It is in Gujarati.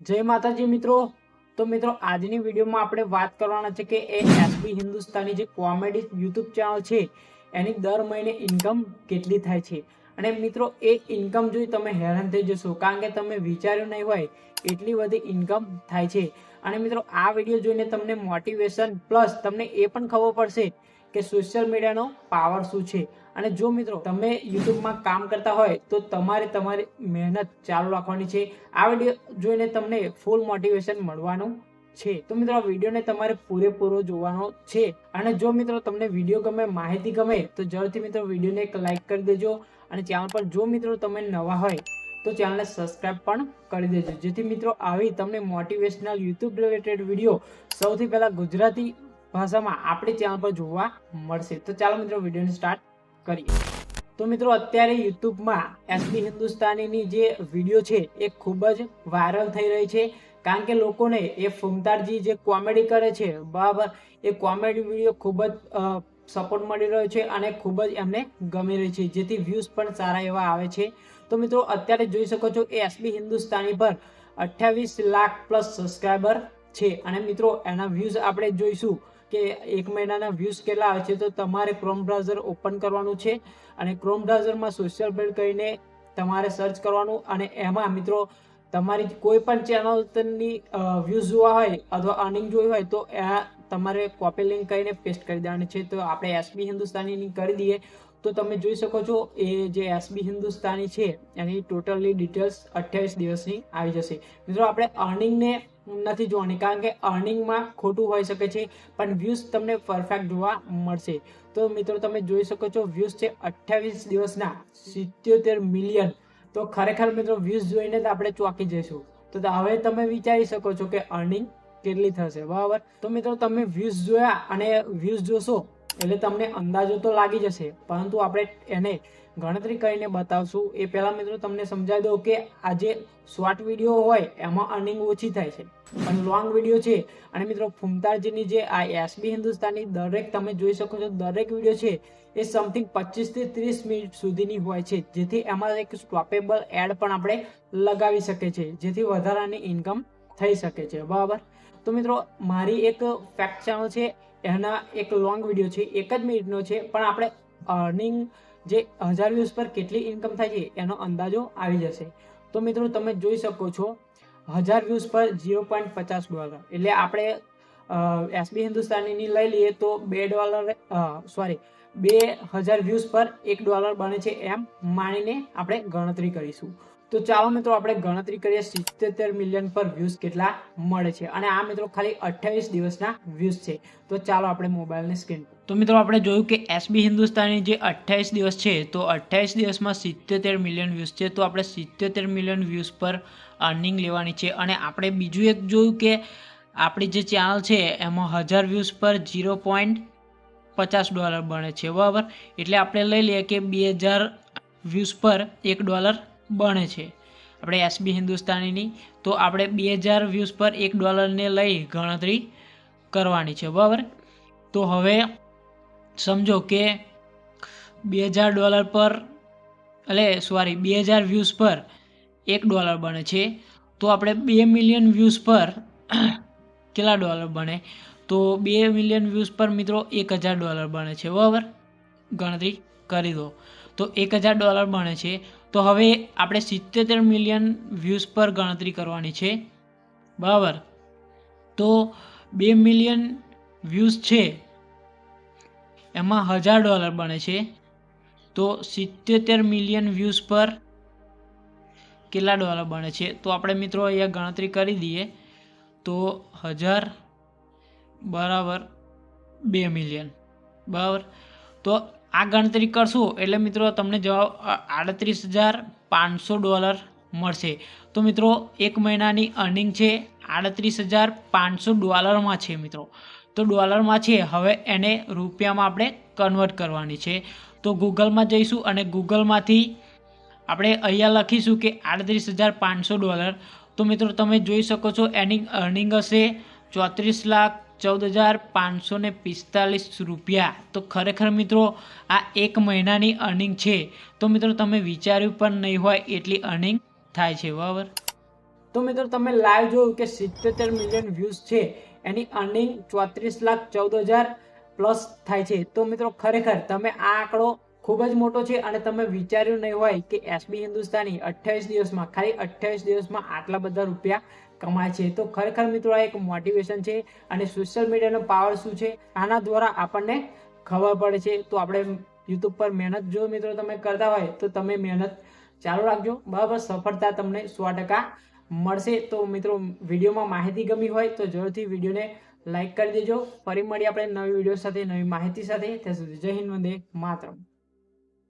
જય માતાજી મિત્રો. તો મિત્રો, આજની વિડીયોમાં આપણે વાત કરવાના છે કે એ એસબી હિન્દુસ્તાની જે કોમેડી યુટ્યુબ ચેનલ છે, એની દર મહિને ઇન્કમ કેટલી થાય છે? અને મિત્રો, એ ઇન્કમ જોઈ તમે હેરાન થઈ જશો, કારણ કે તમે વિચાર્યું નહીં હોય એટલી બધી ઇન્કમ થાય છે. અને મિત્રો, આ વીડિયો જોઈને તમને મોટિવેશન પ્લસ તમને એ પણ ખબર પડશે કે સોશિયલ મીડિયાનો પાવર શું છે? અને જો મિત્રો તમે યુટ્યુબમાં કામ કરતા હોય તો તમારે તમારી મહેનત ચાલુ રાખવાની છે. આ વીડિયો જોઈને તમને ફૂલ મોટિવેશન મળવાનું છે. તો મિત્રો આ વિડીયોને તમારે પૂરેપૂરો જોવાનો છે. અને જો મિત્રો તમને વીડિયો ગમે, માહિતી ગમે, તો જરૂરથી મિત્રો વિડીયોને એક લાઇક કરી દેજો. અને ચેનલ પર જો મિત્રો તમે નવા હોય, તો ચેનલને સબસ્ક્રાઇબ પણ કરી દેજો. જેથી મિત્રો આવી તમને મોટિવેશનલ યુટ્યુબ રિલેટેડ વીડિયો સૌથી પહેલાં ગુજરાતી ભાષામાં આપણી ચેનલ પર જોવા મળશે. તો ચાલો મિત્રો વિડીયોને સ્ટાર્ટ કરીએ. તો મિત્રો અત્યારે યુટ્યુબમાં એસબી હિન્દુસ્તાનીની જે વીડિયો છે એ ખૂબ જ વાયરલ થઈ રહી છે. કારણ કે લોકોને એ ફુમતારજી જે કોમેડી કરે છે બરાબર એ કોમેડી વીડિયો ખૂબ જ સપોર્ટ મળી રહ્યો છે અને ખૂબ જ એમને ગમી રહી છે. જેથી વ્યૂઝ પણ સારા એવા આવે છે. તો મિત્રો અત્યારે જોઈ શકો છો એ એસબી હિન્દુસ્તાની પર અઠ્યાવીસ લાખ પ્લસ સબસ્ક્રાઈબર છે. અને મિત્રો એના વ્યૂઝ આપણે જોઈશું કે એક મહિનાના વ્યૂઝ કેટલા આવે છે તો તમારે ક્રોમ બ્રાઉઝર ઓપન કરવાનું છે અને ક્રોમ બ્રાઉઝરમાં સોશિયલ બેડ કરીને તમારે સર્ચ કરવાનું અને એમાં મિત્રો તમારી કોઈ પણ ચેનલની વ્યૂઝ જોવા હોય અથવા અર્નિંગ જોઈ હોય તો તમારે કોપી લિંક કરીને પેસ્ટ કરી દેવાની છે. તો આપણે એસબી હિન્દુસ્તાનીની કરી દઈએ. તો તમે જોઈ શકો છો, એ જે એસબી હિન્દુસ્તાની છે, એની ટોટલી ડિટેલ્સ અઠ્યાવીસ દિવસની આવી જશે. મિત્રો, આપણે અર્નિંગને નથી જોવાની, કારણ કે અર્નિંગમાં ખોટું હોઈ શકે છે, પણ વ્યૂઝ તમને પરફેક્ટ જોવા મળશે. તો મિત્રો, તમે જોઈ શકો છો વ્યૂઝ છે અઠ્યાવીસ દિવસના, સિત્યોતેર મિલિયન તો ખરેખર મિત્રો વ્યૂઝ જોઈને જ આપણે ચોંકી જઈશું. તો હવે તમે વિચારી શકો છો કે અર્નિંગ કેટલી થશે? બરાબર? તો મિત્રો, તમે વ્યૂઝ જોયા અને વ્યૂઝ જોશો એટલે તમને અંદાજો તો લાગી જશે. પરંતુ આપણે એને ગણતરી કરીને બતાવશું. એ પહેલાં મિત્રો, તમને સમજાવી દઉં કે આ જે શોર્ટ વીડિયો હોય, એમાં અર્નિંગ ઓછી થાય છે. પણ લોંગ વીડિયો છે. અને મિત્રો ફૂમતાજીની જે આ એસબી હિન્દુસ્તાની દરેક તમે જોઈ શકો છો, દરેક વીડિયો છે, એ સમથિંગ પચીસથી ત્રીસ મિનિટ સુધીની હોય છે. જેથી એમાં એક સ્ટોપેબલ એડ પણ આપણે લગાવી શકીએ છીએ. જેથી વધારાની ઇન્કમ થઈ શકે છે. બરાબર? તો મિત્રો, મારી એક ફેક્ટ ચેનલ છે, એના એક લોંગ વીડિયો છે, એક જ મિનિટનો છે, પણ આપણે અર્નિંગ જે હજાર વ્યૂઝ પર કેટલી ઇન્કમ થાય છે, એનો અંદાજો આવી જશે. તો મિત્રો, તમે જોઈ શકો છો, હજાર વ્યૂઝ પર ઝીરો પોઈન્ટ પચાસ ડોલર એટલે આપણે એસબી હિન્દુસ્તાનીની લઈ લઈએ તો બે ડોલર સોરી બે હજાર વ્યૂઝ પર એક ડોલર બને છે એમ માણીને આપણે ગણતરી કરીશું. તો ચાલો મિત્રો, આપણે ગણતરી કરીએ સિત્તેર મિલિયન પર વ્યૂઝ કેટલા મળે છે. અને આ મિત્રો ખાલી અઠ્યાવીસ દિવસના વ્યૂઝ છે. તો ચાલો આપણે મોબાઈલની સ્ક્રીન તો મિત્રો, આપણે જોયું કે એસબી હિન્દુસ્તાની જે અઠ્યાવીસ દિવસ છે, તો અઠ્યાવીસ દિવસમાં સિત્તેર મિલિયન વ્યૂઝ છે. તો આપણે સિત્તેર મિલિયન વ્યૂઝ પર અર્નિંગ લેવાની છે. અને આપણે બીજું એક જોયું કે આપણી જે ચેનલ છે, એમાં હજાર વ્યૂઝ પર ઝીરો પોઈન્ટ પચાસ ડોલર બને છે. બરાબર? એટલે આપણે લઈ લઈએ કે બે હજાર વ્યૂઝ પર એક ડોલર બને છે. આપણે એસબી હિન્દુસ્તાનીની, તો આપણે બે હજાર વ્યૂઝ પર એક ડોલરને લઈ ગણતરી કરવાની છે, બરાબર? તો હવે સમજો કે બે હજાર ડોલર પર, એટલે સોરી બે હજાર વ્યૂઝ પર એક ડોલર બને છે. તો આપણે બે મિલિયન વ્યૂઝ પર કેટલા ડોલર બને? તો બે મિલિયન વ્યૂઝ પર મિત્રો એક હજાર ડોલર બને છે, બરાબર? ગણતરી કરી દો. તો એક હજાર ડોલર બને છે. તો હવે આપણે સિત્તેર મિલિયન વ્યૂઝ પર ગણતરી કરવાની છે. બરાબર? તો બે મિલિયન વ્યૂઝ છે. એમાં હજાર ડોલર બને છે. તો સિત્તેર મિલિયન વ્યૂઝ પર કેટલા ડોલર બને છે? તો આપણે મિત્રો અહીંયા ગણતરી કરી દઈએ. તો હજાર બરાબર બે મિલિયન. બરાબર? તો આ ગણતરી કરશું એટલે મિત્રો તમને જવાબ આડત્રીસ હજાર પાંચસો ડોલર મળશે. તો મિત્રો, એક મહિનાની અર્નિંગ છે આડત્રીસ હજાર પાંચસો ડોલરમાં છે મિત્રો. તો ડોલરમાં છે, હવે એને રૂપિયામાં આપણે કન્વર્ટ કરવાની છે. તો ગૂગલમાં જઈશું અને ગૂગલમાંથી આપણે અહીંયા લખીશું કે આડત્રીસ હજાર પાંચસો ડોલર. તો મિત્રો, તમે જોઈ શકો છો, એની અર્નિંગ હશે ચોત્રીસ લાખ ચૌદ હજાર પાંચસો ને પિસ્તાલીસ રૂપિયા. તો ખરેખર મિત્રો, આ એક મહિનાની અર્નિંગ છે. તો મિત્રો, તમે વિચાર્યું પણ નહીં હોય એટલી અર્નિંગ થાય છે, બરાબર? તો મિત્રો, તમે લાઈવ જોયું કે સિત્તોતેર મિલિયન વ્યૂઝ છે. એની અર્નિંગ ચોત્રીસ લાખ ચૌદ હજાર પ્લસ થાય છે. તો મિત્રો, ખરેખર તમે આ આંકડો ખૂબ જ મોટો છે અને તમે વિચાર્યું નહીં હોય કે એસબી હિન્દુસ્તાની અઠ્યાવીસ દિવસમાં, ખાલી અઠ્યાવીસ દિવસમાં આટલા બધા રૂપિયા કમાય છે. તો ખરેખર મિત્રો, આ એક મોટિવેશન છે અને સોશિયલ મીડિયાનો પાવર શું છે? આના દ્વારા આપણને ખબર પડે છે. તો આપણે યુટ્યુબ પર મહેનત જો મિત્રો તમે કરતા હોય, તો તમે મહેનત ચાલુ રાખજો. બરાબર, સફળતા તમને સો ટકા મળશે. તો મિત્રો, વિડીયોમાં માહિતી ગમી હોય તો જરૂરથી વિડીયોને લાઈક કરી દેજો. ફરી મળી આપણે નવી વીડિયો સાથે, નવી માહિતી સાથે. ત્યાં સુધી જય હિન્દ, વંદે માતરમ.